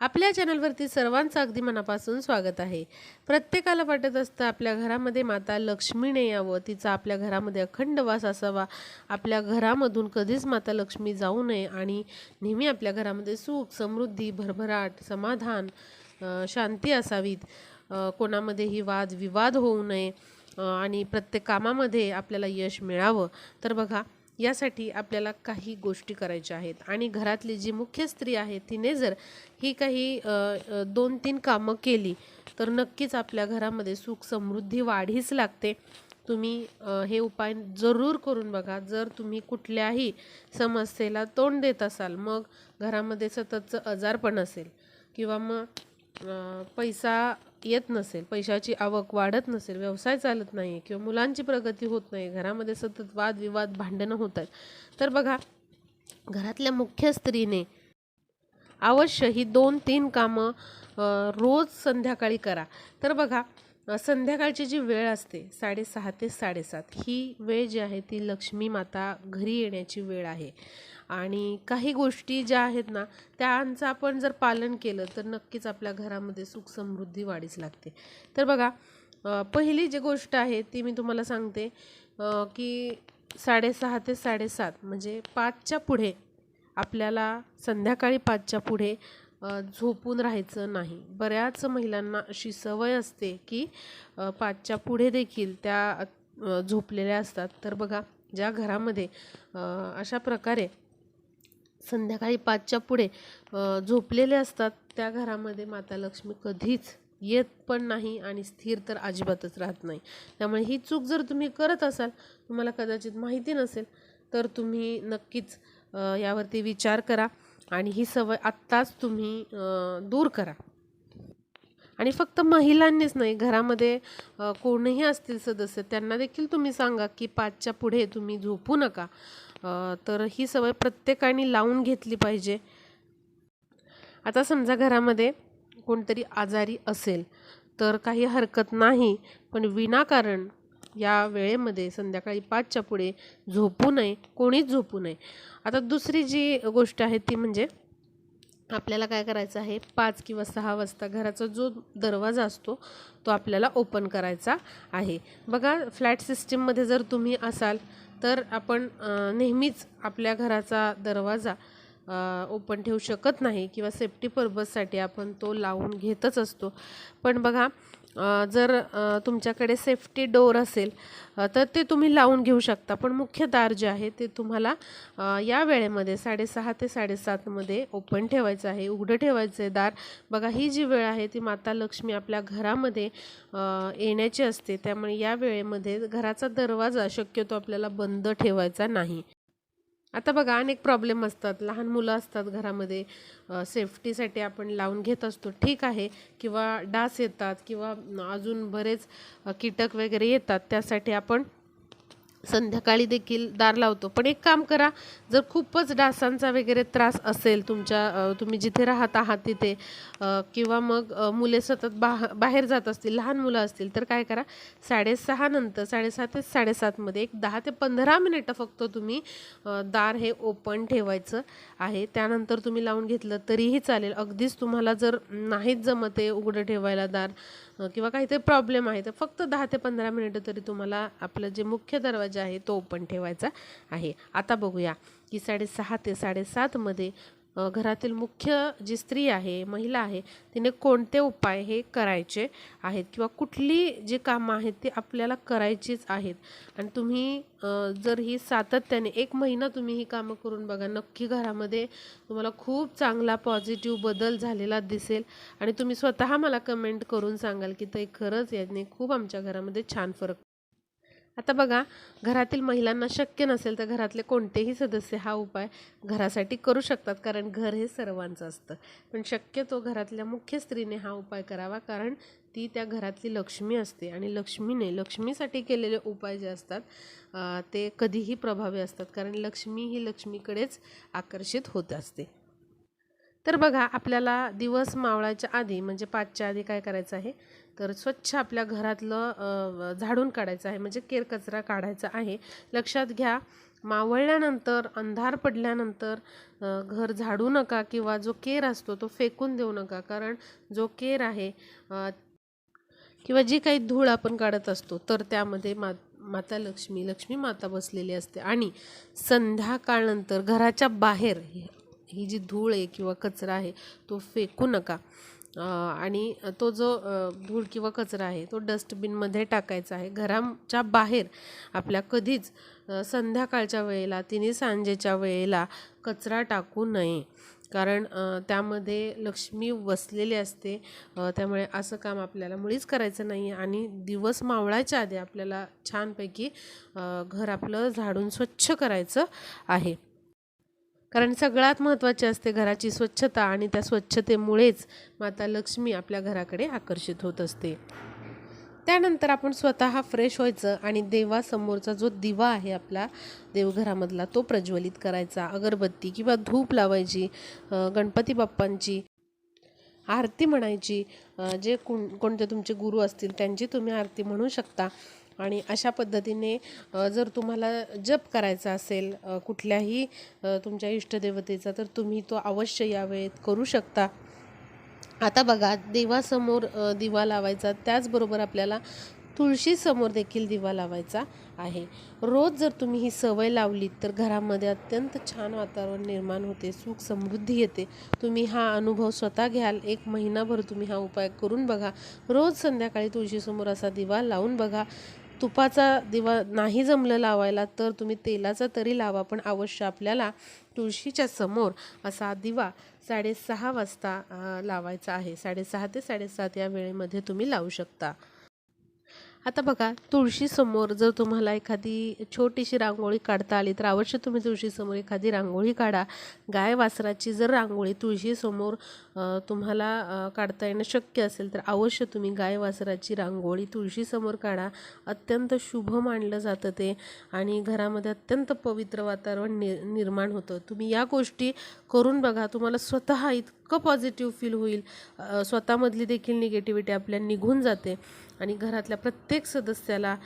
आपल्या चॅनलवरती सर्वांचं अगदी मनापासून स्वागत आहे. प्रत्येकाला वाटत असतं आपल्या घरामध्ये माता लक्ष्मीने यावं तिचा आपल्या घरामध्ये अखंड वास असावा. आपल्या घरामधून कधीच माता लक्ष्मी जाऊ नये आणि नेहमी आपल्या घरामध्ये सुख समृद्धी भरभराट समाधान शांती असावीत. कोणामध्येही वाद विवाद होऊ नये आणि प्रत्येक कामामध्ये आपल्याला यश मिळावं. तर बघा यासाठी आपल्याला काही गोष्टी करायच्या आहेत. आणि घरातली जी मुख्य स्त्री आहे तिने जर ही काही दोन तीन कामं केली तर नक्कीच आपल्या घरामध्ये सुख समृद्धी वाढीच लागते. तुम्ही हे उपाय जरूर करून बघा. जर तुम्ही कुठल्याही समस्येला तोंड देत असाल मग घरामध्ये सततचं आजारपण असेल किंवा मग पैसा येत नसेल पैशाची आवक वाढत नसेल व्यवसाय चालत नाही किंवा मुलांची प्रगती होत नाही घरामध्ये सतत वादविवाद भांडणं होत आहेत तर बघा घरातल्या मुख्य स्त्रीने अवश्य ही दोन तीन कामं रोज संध्याकाळी करा. तर बघा संध्याकाळची जी वेळ असते साडेसहा ते साडेसात ही वेळ जी आहे ती लक्ष्मी माता घरी येण्याची वेळ आहे. आणि काही गोष्टी ज्या आहेत ना त्यांचं आपण जर पालन केलं तर नक्कीच आपल्या घरामध्ये सुख समृद्धी वाढीच लागते. तर बघा पहिली जी गोष्ट आहे ती मी तुम्हाला सांगते की साडेसहा ते साडेसात म्हणजे पाचच्या पुढे आपल्याला संध्याकाळी पाचच्या पुढे झोपून राहायचं नाही. बऱ्याच महिलांना अशी सवय असते की पाचच्या पुढे देखील त्या झोपलेल्या असतात. तर बघा ज्या घरामध्ये अशा प्रकारे संध्याकाळी पाचच्या पुढे झोपलेले असतात. त्या घरामध्ये माता लक्ष्मी कधीच येत पण नाही आणि स्थिर तर अजिबातच राहत नाही. त्यामुळे ही चूक जर तुम्ही करत असाल तुम्हाला कदाचित माहिती नसेल तर तुम्ही नक्कीच यावरती विचार करा आणि ही सवय आत्ताच तुम्ही दूर करा. आणि फक्त महिलांनीच नाही घरामध्ये कोणीही असतील सदस्य त्यांना देखील तुम्ही सांगा की पाचच्या पुढे तुम्ही झोपू नका. तर ही सवय प्रत्येकाने लावून घेतली पाहिजे. आता समजा घरामध्ये कोणतरी आजारी असेल तर काही हरकत नाही पण विनाकारण या वेळेमध्ये संध्याकाळी पाचच्या पुढे झोपू नये कोणीच झोपू नये. आता दुसरी जी गोष्ट आहे ती म्हणजे आपल्याला काय करायचं आहे? पाच किंवा सहा वाजता घराचा जो दरवाजा असतो तो आपल्याला ओपन करायचा आहे. बघा फ्लॅट सिस्टीममध्ये जर तुम्ही असाल तर आपण नेहमीच आपल्या घराचा दरवाजा ओपन ठेवू शकत नाही किंवा सेफ्टी पर्पजसाठी आपण तो लावून घेतच असतो. पण बघा जर तुमच्याकडे सेफ्टी डोअर असेल तर ते तुम्ही लावून घेऊ शकता. पण मुख्य दार जे आहे ते तुम्हाला या वेळेमध्ये साडेसहा ते साडेसातमध्ये ओपन ठेवायचं आहे. उघडं ठेवायचं आहे दार. बघा ही जी वेळ आहे ती माता लक्ष्मी आपल्या घरामध्ये येण्याची असते. त्यामुळे या वेळेमध्ये घराचा दरवाजा शक्यतो आपल्याला बंद ठेवायचा नाही. आता बघा अनेक प्रॉब्लेम असतात. लहान मुलं असतात घरामध्ये. सेफ्टीसाठी आपण लावून घेत असतो. ठीक आहे. किंवा डास येतात किंवा अजून बरेच कीटक वगैरे येतात. त्यासाठी आपण संध्याकाळी देखील दार लावतो. पण एक काम करा जर खूपच डासांचा वगैरे त्रास असेल तुमच्या तुम्ही जिथे राहत आहात तिथे किंवा मग मुले सतत बाह बाहेर जात असतील लहान मुलं असतील तर काय करा साडेसहा नंतर साडेसहा ते साडेसातमध्ये एक दहा ते पंधरा मिनिटं फक्त तुम्ही दार हे ओपन ठेवायचं आहे. त्यानंतर तुम्ही लावून घेतलं तरीही चालेल. अगदीच तुम्हाला जर नाहीच जमत आहे उघडं ठेवायला दार किंवा काहीतरी प्रॉब्लेम आहे. तर फक्त दहा ते पंधरा मिनिटं तरी तुम्हाला आपलं जे मुख्य दरवाजा आहे तो ओपन ठेवायचा आहे. आता बघूया की साडेसहा ते साडेसातमध्ये घरातील मुख्य जी स्त्री आहे महिला आहे तिने कोणते उपाय हे करायचे आहेत? किंवा कुठली जी कामं आहेत ती आपल्याला करायचीच आहेत? आणि तुम्ही जर ही सातत्याने एक महिना तुम्ही ही कामं करून बघा नक्की घरामध्ये तुम्हाला खूप चांगला पॉझिटिव्ह बदल झालेला दिसेल. आणि तुम्ही स्वतः मला कमेंट करून सांगाल की ते खरंच याने खूप आमच्या घरामध्ये छान फरक आता बघा घरातील महिलांना शक्य नसेल तर घरातले कोणतेही सदस्य हा उपाय घरासाठी करू शकतात कारण घर हे सर्वांचं असतं. पण शक्यतो घरातल्या मुख्य स्त्रीने हा उपाय करावा कारण ती त्या घरातली लक्ष्मी असते आणि लक्ष्मीने लक्ष्मीसाठी केलेले उपाय जे असतात ते कधीही प्रभावी असतात कारण लक्ष्मी ही लक्ष्मीकडेच आकर्षित होत असते. तर बघा आपल्याला दिवस मावळाच्या आधी म्हणजे पाचच्या आधी काय करायचं आहे? तर स्वच्छ आपल्या घरातलं झाडून काढायचं आहे. म्हणजे केर कचरा काढायचा आहे. लक्षात घ्या मावळल्यानंतर अंधार पडल्यानंतर घर झाडू नका किंवा जो केर असतो तो फेकून देऊ नका. कारण जो केर आहे किंवा जी काही धूळ आपण काढत असतो तर त्यामध्ये मा माता लक्ष्मी लक्ष्मी माता बसलेली असते. आणि संध्याकाळनंतर घराच्या बाहेर ही जी धूळ आहे किंवा कचरा आहे तो फेकू नका. आणि तो जो धूळ किंवा कचरा आहे तो डस्टबिनमध्ये टाकायचा आहे. घराच्या बाहेर आपल्या कधीच संध्याकाळच्या वेळेला तिन्ही सांजेच्या वेळेला कचरा टाकू नये. कारण त्यामध्ये लक्ष्मी वसलेली असते. त्यामुळे असं काम आपल्याला मुळीच करायचं नाही आहे आणि दिवस मावळायच्या आधी आपल्याला छानपैकी घर आपलं झाडून स्वच्छ करायचं आहे. कारण सगळ्यात महत्त्वाचे असते घराची स्वच्छता आणि त्या स्वच्छतेमुळेच माता लक्ष्मी आपल्या घराकडे आकर्षित होत असते. त्यानंतर आपण स्वतः फ्रेश व्हायचं आणि देवासमोरचा जो दिवा आहे आपला देवघरामधला तो प्रज्वलित करायचा. अगरबत्ती किंवा धूप लावायची गणपती बाप्पांची आरती म्हणायची. जे कोण कोणते तुमचे गुरु असतील त्यांची तुम्ही आरती म्हणू शकता. आणि अशा पद्धतीने जर तुम्हाला जप करायचा असेल कुठल्याही तुमच्या इष्टदेवतेचा तर तुम्ही तो अवश्य यावेळेत करू शकता. आता बघा देवासमोर दिवा लावायचा त्याचबरोबर आपल्याला तुळशीसमोर देखील दिवा लावायचा आहे. रोज जर तुम्ही ही सवय लावली तर घरामध्ये अत्यंत छान वातावरण निर्माण होते सुख समृद्धी येते. तुम्ही हा अनुभव स्वतः घ्याल एक महिनाभर तुम्ही हा उपाय करून बघा. रोज संध्याकाळी तुळशीसमोर असा दिवा लावून बघा. तुपाचा दिवा नाही जमलं लावायला तर तुम्ही तेलाचा तरी लावा पण अवश्य आपल्याला तुळशीच्या समोर असा दिवा साडेसहा वाजता लावायचा आहे. साडेसहा ते साडेसात या वेळेमध्ये तुम्ही लावू शकता. आता बघा तुळशीसमोर जर तुम्हाला एखादी छोटीशी रांगोळी काढता आली तर अवश्य तुम्ही तुळशीसमोर एखादी रांगोळी काढा. गाय वासराची जर रांगोळी तुळशीसमोर तुम्हाला काढता येणं शक्य असेल तर अवश्य तुम्ही गाय वासराची रांगोळी तुळशीसमोर काढा. अत्यंत शुभ मानलं जातं ते आणि घरामध्ये अत्यंत पवित्र वातावरण नि निर्माण होतं. तुम्ही या गोष्टी करून बघा तुम्हाला स्वतः इतकं पॉझिटिव्ह फील होईल. स्वतःमधली देखील निगेटिव्हिटी आपल्या निघून जाते. आणि घरातल्या प्रत्येक सदस्याला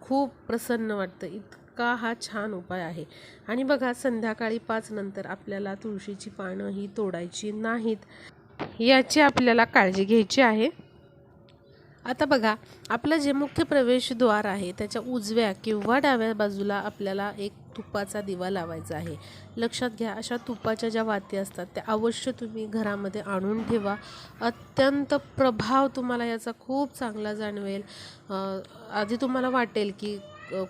खूप प्रसन्न वाटतं. इतका हा छान उपाय आहे. आणि बघा संध्याकाळी पाच नंतर आपल्याला तुळशीची पानं ही तोडायची नाहीत. याची आपल्याला काळजी घ्यायची आहे. आता बघा आपलं जे मुख्य प्रवेशद्वार आहे त्याच्या उजव्या किंवा डाव्या बाजूला आपल्याला एक तुपाचा दिवा लावायचा आहे. लक्षात घ्या अशा तुपाच्या ज्या वाती असतात त्या अवश्य तुम्ही घरामध्ये आणून ठेवा. अत्यंत प्रभाव तुम्हाला याचा खूप चांगला जाणवेल. आधी तुम्हाला वाटेल की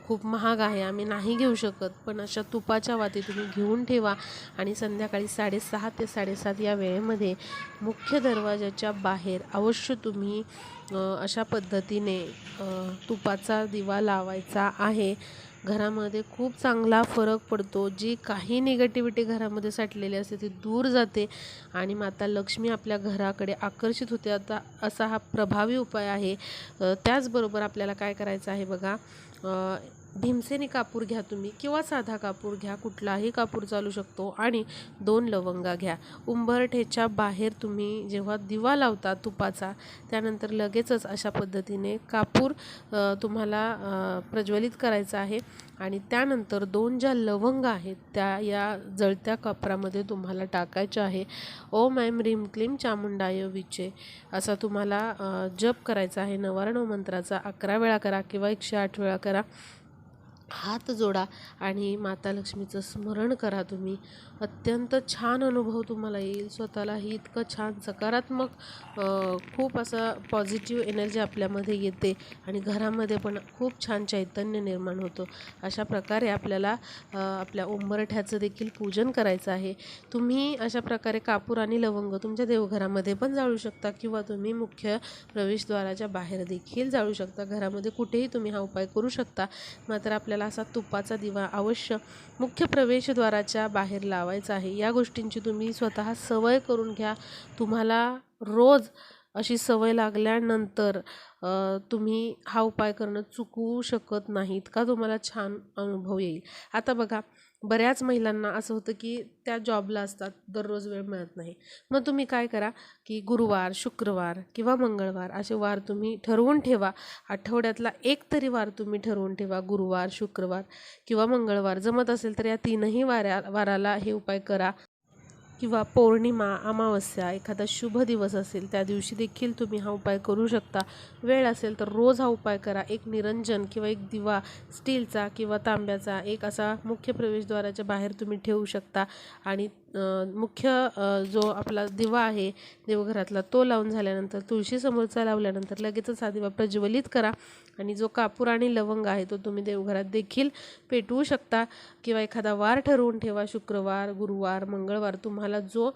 खूप महाग आहे आम्ही नाही घेऊ शकत पण अशा तुपाच्या वाती तुम्ही घेऊन ठेवा आणि संध्याकाळी साडेसहा ते साडेसात या वेळेमध्ये मुख्य दरवाजाच्या बाहेर अवश्य तुम्ही अशा पद्धतीने तुपाचा दिवा लावायचा आहे. घरामध्ये खूप चांगला फरक पडतो. जी काही निगेटिव्हिटी घरामध्ये साठलेली असते ती दूर जाते आणि माता लक्ष्मी आपल्या घराकडे आकर्षित होते. आता असा हा प्रभावी उपाय आहे. त्याचबरोबर आपल्याला काय करायचं आहे बघा? भीमसेनी कापूर घ्या तुम्ही किंवा साधा कापूर घ्या कुठलाही कापूर चालू शकतो. आणि दोन लवंगा घ्या. उंबरठेच्या बाहेर तुम्ही जेव्हा दिवा लावता तुपाचा त्यानंतर लगेचच अशा पद्धतीने कापूर तुम्हाला प्रज्वलित करायचा आहे. आणि त्यानंतर दोन ज्या लवंग आहेत त्या या जळत्या कापरामध्ये तुम्हाला टाकायचं आहे. ओम ऐम रिम क्लीम चामुंडाय विचे. असा तुम्हाला जप करायचा आहे. नवारण मंत्राचा अकरा वेळा करा किंवा एकशे आठ वेळा करा. हात जोडा आणि माता लक्ष्मीचं स्मरण करा तुम्ही. अत्यंत छान अनुभव तुम्हाला येईल. स्वतःलाही इतकं छान सकारात्मक खूप असं पॉझिटिव्ह एनर्जी आपल्यामध्ये येते आणि घरामध्ये पण खूप छान चैतन्य निर्माण होतं. अशा प्रकारे आपल्याला आपल्या उंबरठ्याचं देखील पूजन करायचं आहे. तुम्ही अशा प्रकारे कापूर आणि लवंग तुमच्या देवघरामध्ये पण जाळू शकता किंवा तुम्ही मुख्य प्रवेशद्वाराच्या बाहेर देखील जाळू शकता. घरामध्ये कुठेही तुम्ही हा उपाय करू शकता. मात्र आपल्या आपल्याला असा तुपाचा दिवा अवश्य मुख्य प्रवेशद्वाराच्या बाहेर लावायचा आहे. या गोष्टींची तुम्ही स्वतः सवय करून घ्या. तुम्हाला रोज अशी सवय लागल्यानंतर तुम्ही हा उपाय करणं चुकवू शकत नाहीत का? तुम्हाला छान अनुभव येईल. आता बघा बऱ्याच महिलांना असं होतं की त्या जॉबला असतात दररोज वेळ मिळत नाही. मग तुम्ही काय करा की गुरुवार शुक्रवार किंवा मंगळवार असे वार तुम्ही ठरवून ठेवा. आठवड्यातला एक तरी वार तुम्ही ठरवून ठेवा गुरुवार शुक्रवार किंवा मंगळवार. जमत असेल तर या तीनही वाऱ्या वाराला हे उपाय करा. किंवा पौर्णिमा अमावस्या एखादा शुभ दिवस असेल त्या दिवशी देखील तुम्ही हा उपाय करू शकता. वेळ असेल तर रोज हा उपाय करा. एक निरंजन किंवा एक दिवा स्टीलचा किंवा तांब्याचा एक असा मुख्य प्रवेशद्वाराच्या बाहेर तुम्ही ठेवू शकता. आणि मुख्य जो आपला दिवा आहे देवघरातला तो लावून झाल्यानंतर तुळशीसमोरचा लावल्यानंतर लगेचच हा दिवा प्रज्वलित करा. आणि जो कापूर आणि लवंग आहे तो तुम्ही देवघरात देखील पेटवू शकता. किंवा एखादा वार ठरवून ठेवा शुक्रवार गुरुवार मंगळवार तुम्हाला जो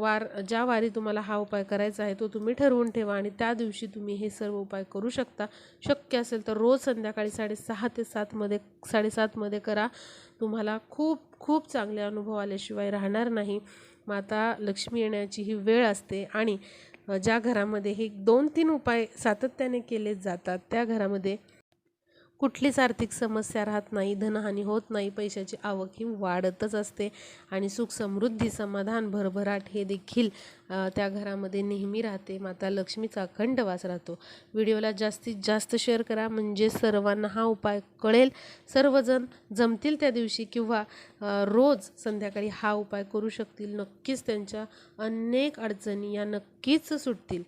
वार ज्या वारी तुम्हाला हा उपाय करायचा आहे तो तुम्ही ठरवून ठेवा. आणि त्या दिवशी तुम्ही हे सर्व उपाय करू शकता. शक्य असेल तर रोज संध्याकाळी साडेसहा ते सातमध्ये साडेसातमध्ये करा. तुम्हाला खूप खूप चांगले अनुभव आल्याशिवाय राहणार नाही. माता लक्ष्मी येण्याची ही वेळ असते आणि ज्या घरामध्ये हे दोन तीन उपाय सातत्याने केले जातात त्या घरामध्ये कुठलीच आर्थिक समस्या राहत नाही धनहानी होत नाही पैशाची आवक ही वाढतच असते आणि सुख समृद्धी समाधान भरभराट हे देखील त्या घरामध्ये नेहमी राहते. माता लक्ष्मीचा अखंड वास राहतो. व्हिडिओला जास्तीत जास्त शेअर करा. म्हणजे सर्वांना हा उपाय कळेल. सर्वजण जमतील त्या दिवशी किंवा रोज संध्याकाळी हा उपाय करू शकतील. नक्कीच त्यांच्या अनेक अडचणी या नक्कीच सुटतील.